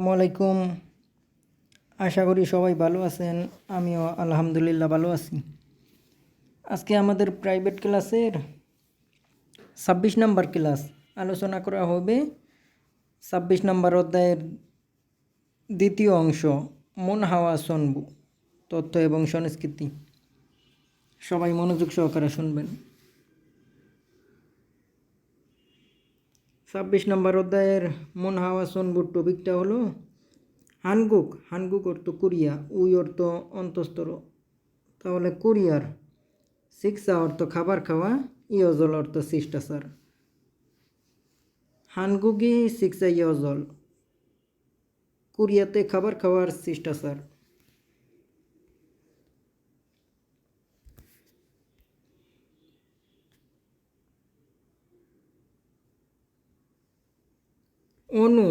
আসসালামাইকুম আশা করি সবাই ভালো আছেন, আমিও আলহামদুলিল্লাহ ভালো আছি। আজকে আমাদের প্রাইভেট ক্লাসের ছাব্বিশ নম্বর ক্লাস আলোচনা করা হবে ছাব্বিশ নম্বর অধ্যায়ের দ্বিতীয় অংশ, মন, হাওয়া সনবু তথ্য এবং সংস্কৃতি। সবাই মনোযোগ সহকারে শুনবেন। ছাব্বিশ নম্বর অধ্যায়ের মন হাওয়া সনবুর টপিকটা হলো হানগুক হানগুক অর্থ কোরিয়া, উই অর্থ অন্তস্তর তাহলে কোরিয়ার শিক্ষা অর্থ খাবার খাওয়া ইয়জল অর্থ শিষ্টাচার। হানগুগি শিক্ষা ইয়জল কোরিয়াতে খাবার খাওয়ার শিষ্টাচার। অনু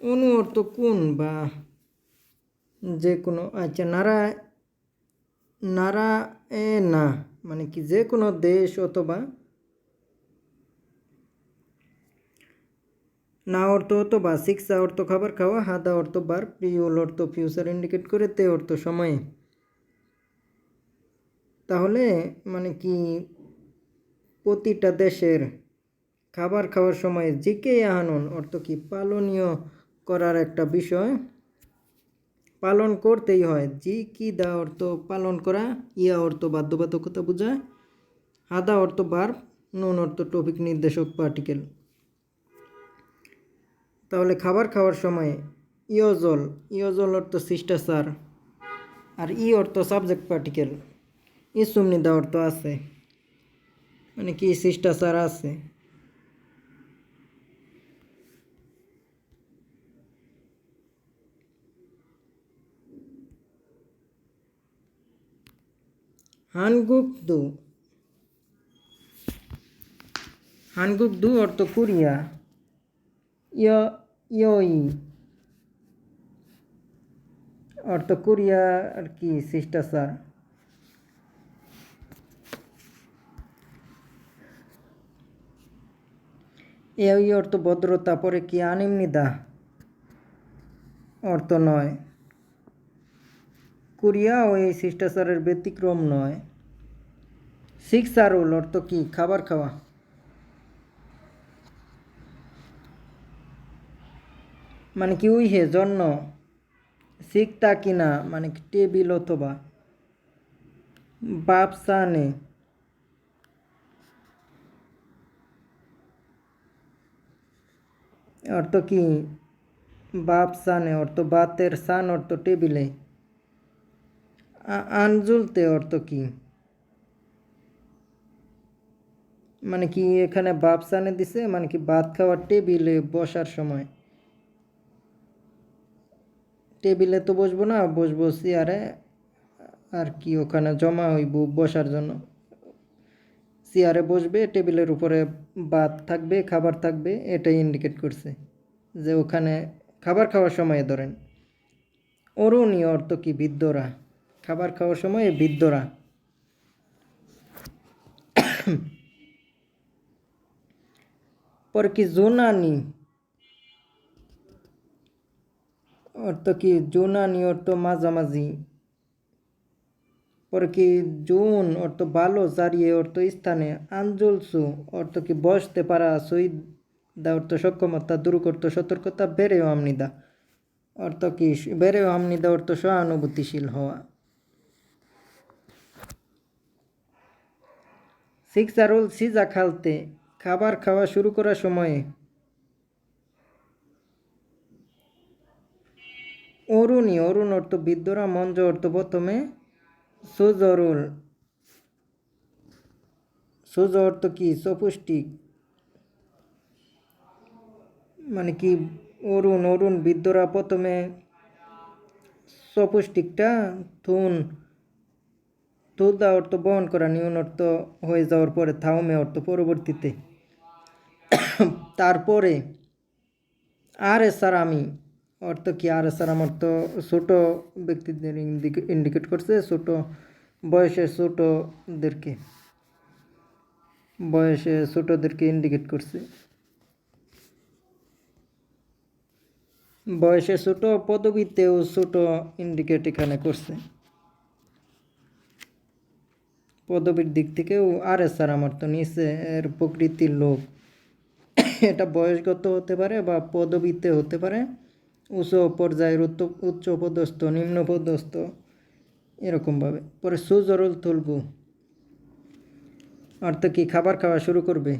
অনু অর্থ কোন বা যে কোনো আচ্ছা নারা নারা এ না মানে কি যে কোনো দেশ অথবা না অর্থ অথবা শিক্ষা অর্থ খাবার খাওয়া হাদা অর্থ বার প্রিয়ল অর্থ ফিউচার ইন্ডিকেট করে, তে অর্থ সময়। তাহলে মানে কি প্রতিটা দেশের খাবার খাওয়ার সময় জিকে আহানন অর্থ কি পালনীয় করার একটা বিষয়। পালন করতেই হয়। জি কি দা অর্থ পালন করা, ইয়া অর্থ বাধ্যবাধকতা বোঝায় হাদা অর্থ বার নুন অর্থ টপিক নির্দেশক পার্টিকেল তাহলে খাবার খাওয়ার সময় ইয়জল ইয়জল অর্থ শিষ্টাচার, আর ই অর্থ সাবজেক্ট পার্টিকেল ইসুমনিদা অর্থ আছে। মানে কি শিষ্টাচার আছে? হানগুক দু। হানগুক দু অর্থ কোরিয়া ইয় ইয়ই। অর্থ কোরিয়া আর কি, শিষ্টাচার। এই অর্থ ভদ্রতা, পরে কি আনিমনিদা অর্থ নয়। কোরিয়া ও এই শিষ্টাচারের ব্যতিক্রম নয়। শিক্ষারুল অর্থ কি? খাবার খাওয়া। মানে কি উই হে জন্য? শিখতা কিনা মানে টেবিল অথবা বাপসানে অর্থ কি? বাপ সানে অর্থ বাতের সান অর্থ টেবিলে। আনজুলতে অর্থ কি? মানে কি এখানে বাপ সানে দিছে? মানে কি ভাত খাওয়ার টেবিলে বসার সময়? টেবিলে তো বসবো না, বসবো চেয়ারে। আর কি ওখানে জমা হইব বসার জন্য? চেয়ারে বসবে, টেবিলের উপরে ভাত থাকবে, খাবার থাকবে, এটাই ইন্ডিকেট করছে। যে ওখানে খাবার খাওয়ার সময় ধরেন। অরুণী অর্থ কি বৃদ্ধরা? খাবার খাওয়ার সময় বৃদ্ধরা পরে কি জোনানি, অর্থ কি জোনানি, অর্থ মাঝামাঝি। পরে কি জুন, অর্থ ভালো জারিয়ে অর্থ স্থানে। আঞ্জলসু, অর্থ কি বসতে পারা শহীদ দা অর্থ সক্ষমতা দূর করতে সতর্কতা, বেড়েও আমনিদা। অর্থ কি বেড়েও আমনিদা, অর্থ সহানুভূতিশীল হওয়া। শিক্ষারুল সিজা খালতে, খাবার খাওয়া শুরু করার সময়ে। অরুণী, অরুণ অর্থ বৃদ্ধরা, মঞ্জ অর্থ প্রথমে। সুজরুল সুজ অর্থ কি? সপুষ্টিক মানে কি? অরুণ অরুণ বৃদ্ধরা প্রথমে। সপুষ্টিকটা, থুন। তুদা অর্থ বহন করা নিউন অর্থ হয়ে যাওয়ার পরে থাউমে অর্থ পরবর্তীতে। তারপরে আর এস আর আমি, অর্থ কি আর এস আর আমার তো ছোটো ব্যক্তিদের ইন্ডিকেট করছে, ছোটো বয়সে ছোটোদেরকে বয়সে ছোটোদেরকে ইন্ডিকেট করছে। বয়সে ছোট পদবীতেও ছোট ইন্ডিকেট এখানে করছে। পদবীর দিক থেকেও আর এস আর আমার তো নিচে এর প্রকৃতির লোক। এটা বয়সগত হতে পারে বা পদবীতে হতে পারে। উচ্চ পর্যায়ের উচ্চ পদস্থ, নিম্ন পদস্থ, এরকমভাবে। পরে সুজরুল তুলবু অর্থ কি খাবার খাওয়া শুরু করবে?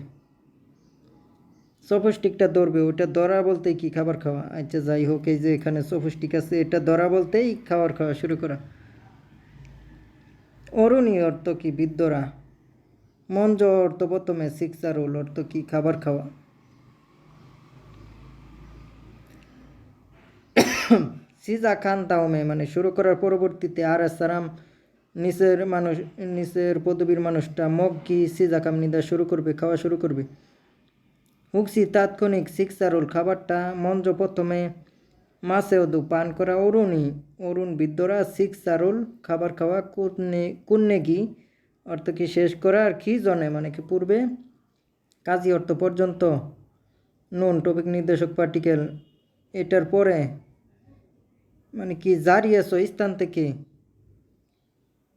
সফস্টিকটা ধরবে ওটা ধরা বলতেই কি খাবার খাওয়া? আচ্ছা যাই হোক, এই যে এখানে সফস্টিক আছে, এটা ধরা বলতেই খাবার খাওয়া শুরু করা। অরুণী অর্থ কি বিদ্যরা মঞ্জ অর্থ প্রথমে শিক্ষারুল অর্থ কি, খাবার খাওয়া? সিজা খান তাওমে মানে শুরু করার পরবর্তীতে আর সারাম নিচের মানুষ, নিচের পদবীর মানুষটা মগ কি সিজা কাম নিদা শুরু করবে, খাওয়া শুরু করবে? হুকসি তাৎক্ষণিক শিক্ষারুল খাবারটা মঞ্জ প্রথমে মাসে দু, পান করা অরুণী অরুণ বিদ্যরা শিক্ষারুল খাবার খাওয়া কুন্নে কি অর্থ কি শেষ করা আর কি জনে মানে কি পূর্বে? কাজী অর্থ পর্যন্ত। নুন টপিক নির্দেশক পার্টিকেল, এটার পরে মানে কি জারিয়াস স্থান থেকে?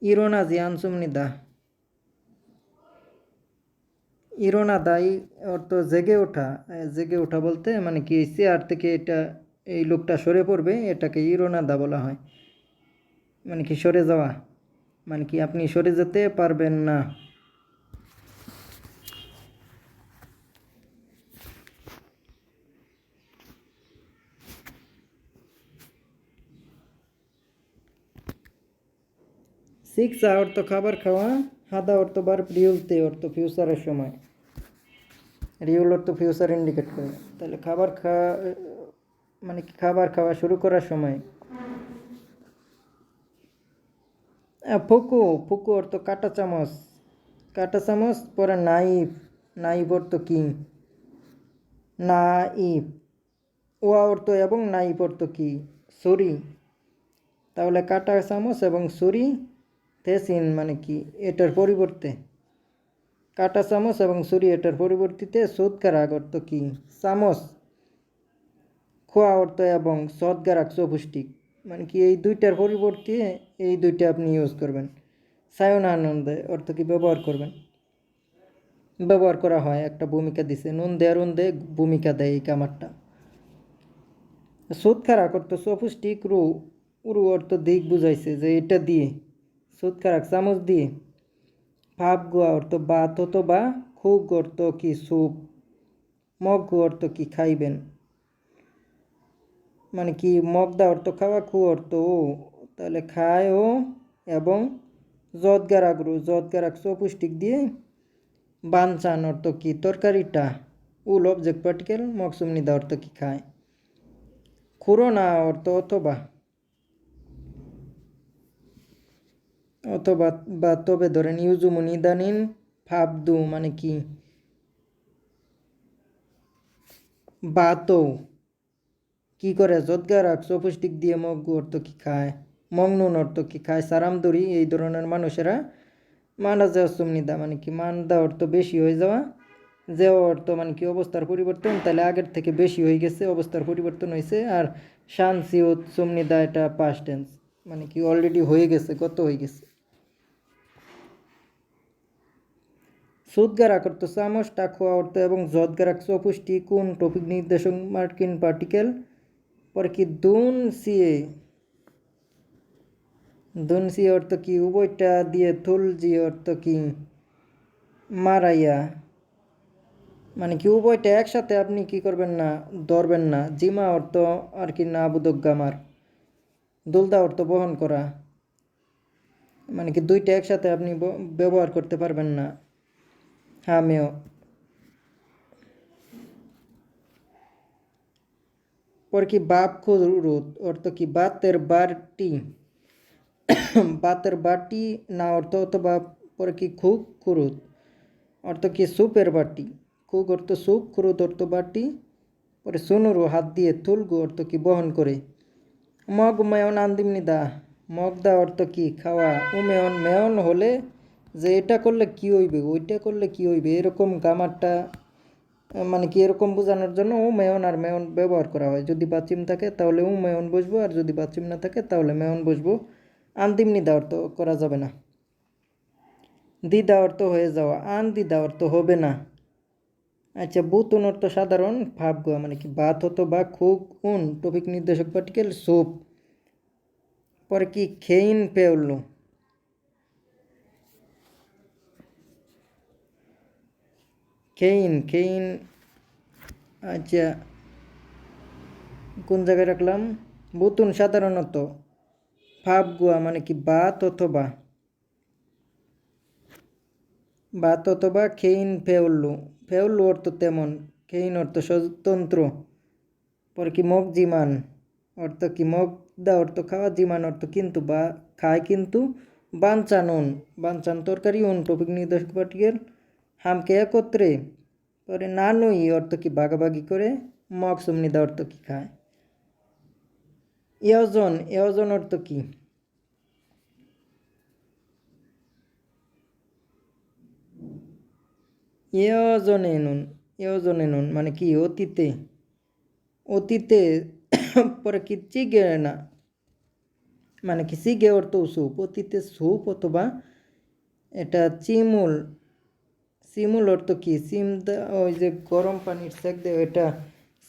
ইরোনাজি আনসুমনিদা। ইরোনা দাই অর্থ জেগে ওঠা জেগে ওঠা বলতে মানে কি চেয়ার থেকে এটা এই লোকটা সরে পড়বে, এটাকে ইরোনাদা বলা হয়। মানে কি সরে যাওয়া? মানে কি আপনি সরে যেতে পারবেন না? সিক্স অর্থ খাবার খাওয়া, হাদা অর্থ বার রিউলতে অর্থ ফিউচারের সময়। রিউল অর্থ ফিউচার ইন্ডিকেট করে। তাহলে খাবার খাওয়া মানে খাবার খাওয়া শুরু করার সময়? ফুকু ফুকু অর্থ কাটা চামচ। কাটা চামচ, পরে নাইফ নাইফ অর্থ কি। নাইফ। ওয়া অর্থ এবং নাইফ অর্থ কি? ছুরি। তাহলে কাটা চামচ এবং ছুরি তেসিন মানে কি? এটার পরিবর্তে। কাটা চামচ এবং ছুরি এটার পরিবর্তিতে সুদকারাক অর্থ কি? চামচ। খোয়া অর্থ এবং সদগারাক চৌপুষ্টিক মানে কি এই দুইটার পরিবর্তে এই দুইটা আপনি ইউজ করবেন। সায়ন আনন্দে অর্থ কি ব্যবহার করবেন। ব্যবহার করা হয়, একটা ভূমিকা দিছে। নুন দেয়ার দে ভূমিকা দেয় এই কামারটা সুদ খারাক অর্থ চৌপুষ্টিক রু উরু অর্থ দিক বুঝাইছে যে এটা দিয়ে সুদ খারাক চামচ দিয়ে। ভাব গোয়া অর্থ বা হতো বা খুব অর্থ কি স্যুপ মগ অর্থ কি খাইবেন। মানে কি মগদা অর্থ খাওয়া খু অর্থ ও তাহলে খায় ও এবং জদগারাগরু জদগারাক চৌপুষ্টিক দিয়ে বানচান অর্থ কি তরকারিটা। উল অবজেক্ট পার্টিকেল মকসুম নিদা অর্থ কি খায়। খুরোনা অর্থ অথবা। অথবা বা তবে ধরেন ইউজুমু নিদানিন ফাবদু মানে কি? বাতো। কি করে? জদগারাক চৌপুষ্টিক দিয়ে মগ্গু অর্থ কি খায়? মংনুন অর্থ কি খায়? সারামদুরি এই ধরনের মানুষেরা মানা যাওয়া নিদা মানে কি মানদা অর্থ বেশি হয়ে যাওয়া, যে অর্থ মানে কি অবস্থার পরিবর্তন, তাহলে আগের থেকে বেশি হয়ে গেছে, অবস্থার পরিবর্তন হয়েছে, আর শান্সি ও সুমনিদা এটা পাস্ট টেন্স মানে কি অলরেডি হয়ে গেছে কত হয়ে গেছে। সুদগারাক অর্থ চামচ টাকুয়া অর্থ এবং জদগারাক চৌপুষ্টি, কোন টপিক নির্দেশক মার্কিন পার্টিকেল দুন সিয়ে দুন সিয়ে অর্থ কি উভয়টা দিয়ে থুল জি অর্থ কি মারাইয়া মানে কি উভয়টা একসাথে আপনি কি করবেন না, ধরবেন না। জিমা অর্থ আর কি না গামার। দুলদা অর্থ বহন করা। মানে কি দুইটা একসাথে আপনি ব্যবহার করতে পারবেন না। হ্যাঁ পর কি বাপ খুরুত অর্থ কি বাতের বারটি বাতের বাটি না অর্থ অথবা পরে কি খুক খুরুত অর্থ কি সুপের বাটি খুক অর্থ সুপ খুরুত অর্থ বাটি পরে সুনুরু হাত দিয়ে তুলগু অর্থ কি বহন করে মগ মেয়ন আন্দিমনিদা মগদা অর্থ কি খাওয়া উমেয়ন মেয়ন হলে যে এটা করলে কি হইবে ওইটা করলে কি হইবে এরকম গামারটা মানে কি এরকম বোঝানোর জন্য মেয়ন আর মেয়ন ব্যবহার করা হয়। যদি বাচিম থাকে তাহলে মেয়ন বসবো, আর যদি বাচিম না থাকে তাহলে মেয়ন বসবো। আন্তিম নিদা অর্থ করা যাবে না। দ্বিধা অর্থ হয়ে যাওয়া, আন দ্বিধা অর্থ হবে না। আচ্ছা বুতুন অর্থ সাধারণ ভাব গোয়া মানে কি বাত হতো বা খুব উন, টপিক নির্দেশক পার্টিকেল, সোপ। পরে কি খেইন পেউল্লু খেইন খেইন আচ্ছা কোন জায়গায় রাখলাম? বুতুন সাধারণত। ভাব গোয়া মানে কি, বাত অথবা? বাত অথবা খেইন ফেউল্লু ফেউল্লু অর্থ তেমন খেইন অর্থ স্বতন্ত্র। পরে কি মগ জিমান, অর্থ কি মগ দা অর্থ খাওয়া, জিমান অর্থ কিন্তু বা, খায় কিন্তু বাঞ্চান উন বাঞ্চান তরকারি, উন টপিক নির্দেশক পাটিকের হামকে একত্রে পরে নানুই অর্থ কি ভাগাভাগি করে, মগ সুমনিদা অর্থ কি খায়? ইয়জন ইয়জন অর্থ কি? ইয়জনে নুন ইয়জনে নুন মানে কি? অতীতে অতীতে পরে কি চিগে না? মানে কি চিগে অর্থ স্যুপ অতীতে স্যুপ অথবা এটা চিমুল চিমুল অর্থ কী? সিম ওই যে গরম পানির সেক দিয়ে ওইটা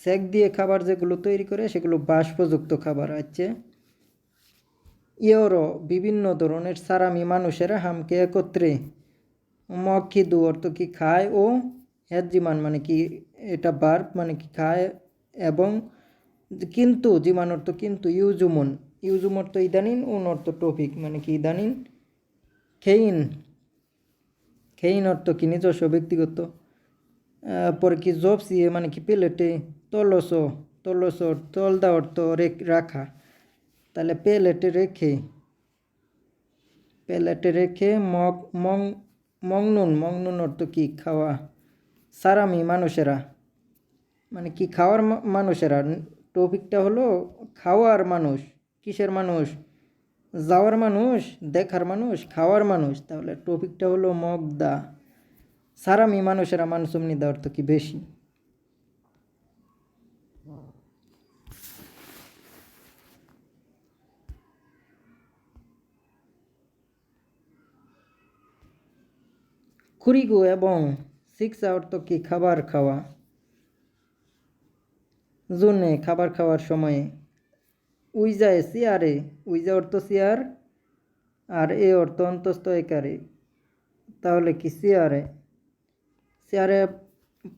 সেক দিয়ে খাবার যেগুলো তৈরি করে, সেগুলো বাষ্পযুক্ত খাবার আছে ইয়োরো, বিভিন্ন ধরনের সারামি মানুষেরা হামকে একত্রে মক্ষিদু অর্থ কি খায় ও হেজিমান মানে কি, এটা বার্ব মানে কি খায় এবং কিন্তু জিমান অর্থ কিন্তু ইউজুমন। ইউজুম অর্থ ইদানিন উন অর্থ টপিক মানে কি ইদানিন খেইন। খেইন অর্থ কি নিজস্ব ব্যক্তিগত পরে কি জবসিয়ে মানে কি প্লেটে তলস তলস তলদা অর্থ রেখ- রাখা। তাহলে পেলেটে রেখে, প্লেটে রেখে মগ, মং মংনুন মংনুন অর্থ কি খাওয়া সারামি মানুষেরা। মানে কি খাওয়ার মানুষেরা? টপিকটা হলো খাওয়ার মানুষ, কিসের মানুষ? যাওয়ার মানুষ, দেখার মানুষ, খাওয়ার মানুষ। তাহলে টপিকটা হলো মগদা। সারামি মানুষেরা মানসুমনিদা তো কি বেশি? খুরিগু এবং সিক্স অর্থ কি? খাবার খাওয়া। জোনে খাবার খাওয়ার সময়ে উইজায় চেয়ারে উইজা অর্থ চেয়ার আর এ অর্থ অন্তস্থ একারে। তাহলে কি চেয়ারে চেয়ারে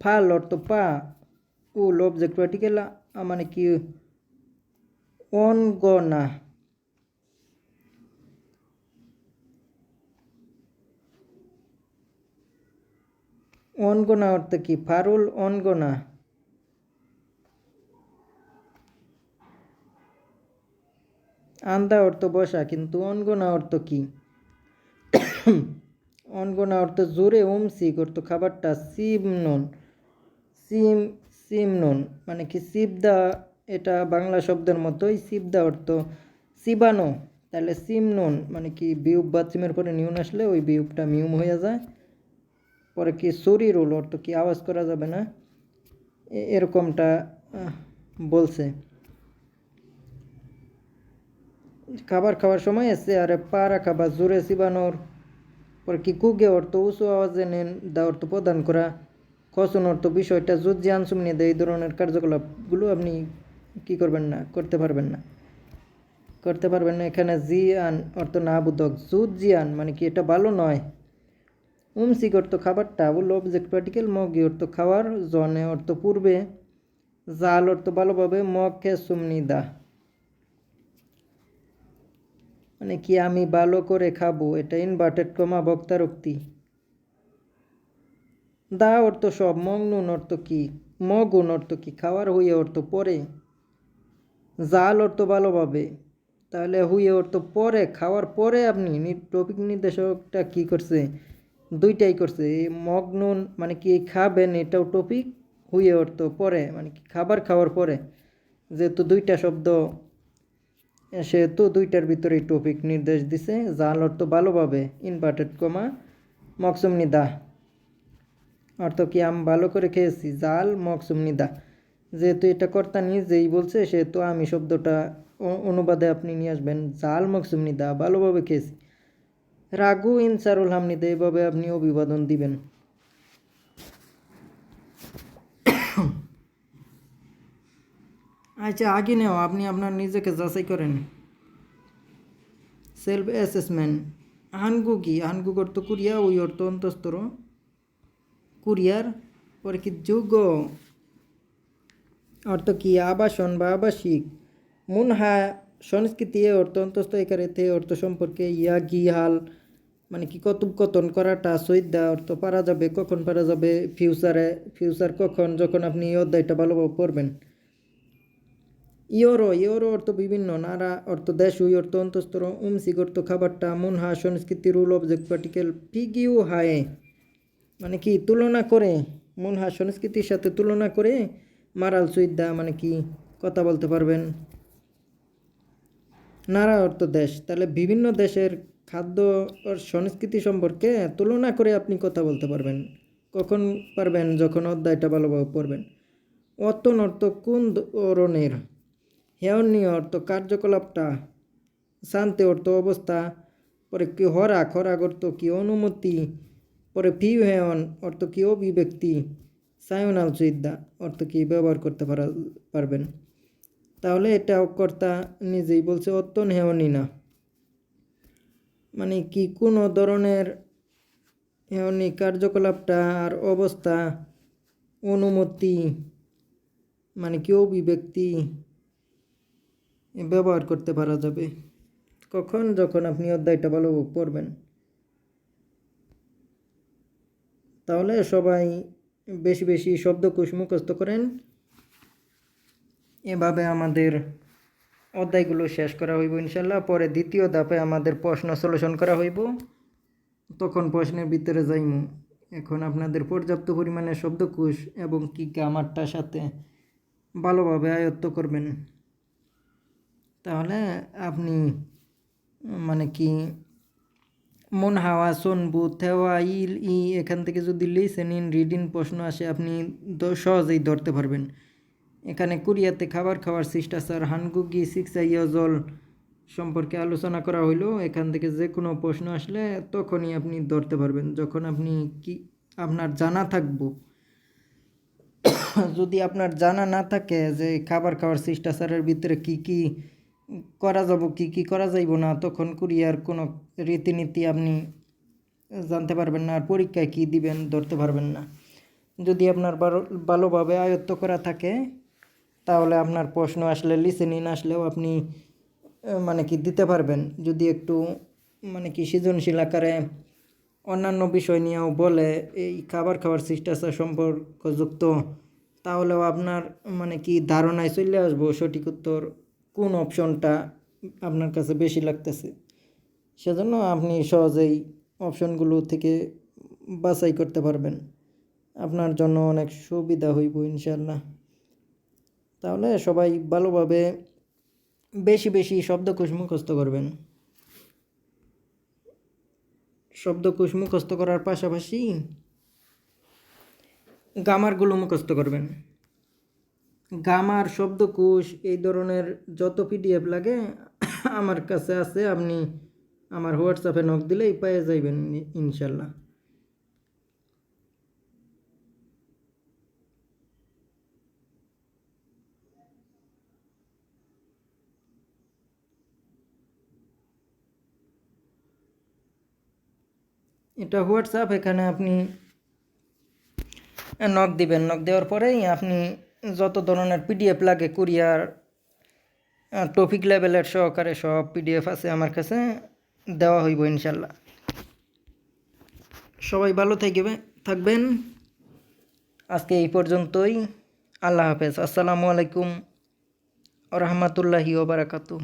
ফাল অর্থ পা। উল অবজেক্ট পার্টিকেল মানে কি? অন অনগনা অনগনা অর্থ কি? ফারুল অনগনা আন্দা অর্থ বসা, কিন্তু অনগনা অর্থ কি? অনগনা অর্থ জোরে উমসিক অর্থ খাবারটা সিম নন। সিম সিম নন মানে কি সিবদা, এটা বাংলা শব্দের মতোই সিবদা অর্থ সিবানো। তাহলে সিম নন মানে কি বিউব বা সিমের পরে নিউন আসলে ওই বিউবটা মিউম হয়ে যায়। পরে কি শরীর হলো অর্থ কি আওয়াজ করা যাবে না? এরকমটা বলছে। খাবার খাওয়ার সময় এসে আরে পা রাখা বা জোরে চিবানোর পর কি কুগে অর্থ উঁচু আওয়াজে নেন দা অর্থ প্রদান করা খসন অর্থ বিষয়টা জুত জিয়ান সুমনি দেয় এই ধরনের কার্যকলাপগুলো আপনি কি করবেন না করতে পারবেন না করতে পারবেন না এখানে জিয়ান অর্থ না বুধক জুত জিয়ান মানে কি এটা ভালো নয় উমসিক অর্থ খাবারটা বলল অবজেক্ট পার্টিকেল মগি অর্থ খাওয়ার জনে অর্থ পূর্বে জাল অর্থ ভালোভাবে মগ খে সুমনি দা মানে কি আমি ভালো করে খাব? এটা ইনভার্টেড কমা বক্তারোক্তি দা অর্থ সব মংনুন অর্থ কি? মগুন অর্থ কি? খাওয়ার হইয়ে অর্থ পরে। জাল অর্থ ভালোভাবে। তাহলে হুইয়ে অর্থ পরে, খাওয়ার পরে আপনি টপিক নির্দেশকটা কি করছে? দুইটাই করছে। মগনুন মানে কি খাবেন, এটাও টপিক? হুইয়ে অর্থ পরে মানে কি খাবার খাওয়ার পরে। যেহেতু দুইটা শব্দ সেহেতু দুইটার ভিতরে টপিক নির্দেশ দিছে জাল অর্থ ভালোভাবে ইনভার্টেড কমা মকসুম নিদা অর্থ কি, আমি ভালো করে খেয়েছি জাল মকসুম নিদা যেহেতু এটা কর্তা নিয়ে যেই বলছে, সেহেতু আমি শব্দটা অনুবাদে আপনি নিয়ে আসবেন জাল মকসুম নিদা ভালোভাবে খেয়েছি। রাগু ইনসারুল হামনিদা এভাবে আপনি অভিবাদন দিবেন। আচ্ছা আগে নেও, আপনি আপনার নিজেকে যাচাই করেন সেলফ অ্যাসেসমেন্ট হানগু কি? হানগু অর্থ কুরিয়া, ওই অর্থ অন্তস্তর কুরিয়ার পরে কি যোগ অর্থ কি? আবাসন বা আবাসিক। মুনহা সংস্কৃতি অর্থ অন্তস্থ একারে অর্থ সম্পর্কে ইয়া, গি, হাল মানে কি কথোপকথন করাটা, সৈদ্যা, অর্থ পারা যাবে, কখন পারা যাবে ফিউচারে ফিউচার কখন, যখন আপনি অধ্যায়টা ভালোভাবে পড়বেন। ইয়োরো ইয়োরো অর্থ বিভিন্ন নারা অর্থ দেশ উই অর্থ অন্তস্তর উমসিক অর্থ খাবারটা মুনহা সংস্কৃতি রুল অবজেক্ট পার্টিকেল ফিগিউ হায়ে মানে কি তুলনা করে মুনহা সংস্কৃতির সাথে তুলনা করে মারাল সুইদ্দা মানে কি কথা বলতে পারবেন নারা অর্থ দেশ তাহলে বিভিন্ন দেশের খাদ্য সংস্কৃতি সম্পর্কে তুলনা করে আপনি কথা বলতে পারবেন কখন পারবেন যখন অধ্যায়টা ভালোভাবে পড়বেন অতন অর্থ কোন ধরনের হেয়নীয় অর্থ কার্যকলাপটা, শান্তি অর্থ অবস্থা, পরে কি হরাক হরাক অর্থ কি অনুমতি, পরে ফিউ হেয়ন অর্থ কি অভিব্যক্তি সায়নাল সুইদ্যা অর্থ কি ব্যবহার করতে পারা, পারবেন। তাহলে এটা কর্তা নিজেই বলছে অত্যন হেয়নি না। মানে কি কোনো ধরনের হেয়নি কার্যকলাপটা আর অবস্থা, অনুমতি মানে কি অভিব্যক্তি ব্যবহার করতে পারা যাবে। কখন যখন আপনি অধ্যায়টা ভালো পড়বেন। তাহলে সবাই বেশি বেশি শব্দকোষ মুখস্থ করেন। এভাবে আমাদের অধ্যায়গুলো শেষ করা হইব ইনশাল্লাহ। পরে দ্বিতীয় ধাপে আমাদের প্রশ্ন সলিউশন করা হইব। তখন প্রশ্নের ভিতরে যাইমু। এখন আপনাদের পর্যাপ্ত পরিমাণে শব্দকোষ এবং কি গ্রামারটার সাথে ভালোভাবে আয়ত্ত করবেন। তাহলে আপনি মানে কি, মন হাওয়া সনবু থেওয়া, ইল, ই, এখান থেকে যদি লিসেন ইন রিডিন প্রশ্ন আসে, আপনি সহজেই ধরতে পারবেন। এখানে কোরিয়াতে খাবার খাওয়ার শিষ্টাচার, হানগুগি শিক্ষা জল সম্পর্কে আলোচনা করা হইল। এখান থেকে যে কোনো প্রশ্ন আসলে তখনই আপনি ধরতে পারবেন। যখন আপনি কি, আপনার জানা থাকব। যদি আপনার জানা না থাকে যে খাবার খাওয়ার শিষ্টাচারের ভিতরে কি কি করা যাব কি কি করা যাইব না? তখন কুরিয়ার কোনো রীতিনীতি আপনি জানতে পারবেন না, আর পরীক্ষায় কি দিবেন, ধরতে পারবেন না। যদি আপনার ভালো- ভালোভাবে আয়ত্ত করা থাকে, তাহলে আপনার প্রশ্ন আসলে লিসেনিং আসলেও আপনি মানে কি দিতে পারবেন। যদি একটু মানে কি সৃজনশীল আকারে অন্যান্য বিষয় নিয়েও বলে, এই খাবার খাওয়ার শিষ্টাচার সম্পর্কযুক্ত, তাহলেও আপনার মানে কি ধারণায় চলে আসব সঠিক উত্তর কোন অপশনটা আপনার কাছে বেশি লাগতেছে? সেজন্য আপনি সহজেই অপশনগুলো থেকে বাছাই করতে পারবেন। আপনার জন্য অনেক সুবিধা হইব ইনশাল্লাহ তাহলে সবাই ভালোভাবে বেশি বেশি শব্দকোষ মুখস্থ করবেন। শব্দকোষ মুখস্থ করার পাশাপাশি গামারগুলো মুখস্থ করবেন। গামার শব্দকোষ এই ধরনের যত পিডিএফ লাগে, আমার কাছে আছে, আপনি আমার হোয়াটসঅ্যাপে নক দিলেই পেয়ে যাইবেন ইনশাল্লাহ। এটা হোয়াটসঅ্যাপ, এখানে আপনি নক দিবেন। নক দেওয়ার পরেই আপনি যত ধরনের পিডিএফ লাগে কুরিয়ার টপিক লেভেলের সহকারে সব পিডিএফ আছে আমার কাছে, দেওয়া হইব ইনশাল্লাহ। সবাই ভালো থাকবে, থাকবেন। আজকে এই পর্যন্তই। আল্লাহ হাফেজ। আসসালামু আলাইকুম রহমতুল্লাহি ওবরাকাতু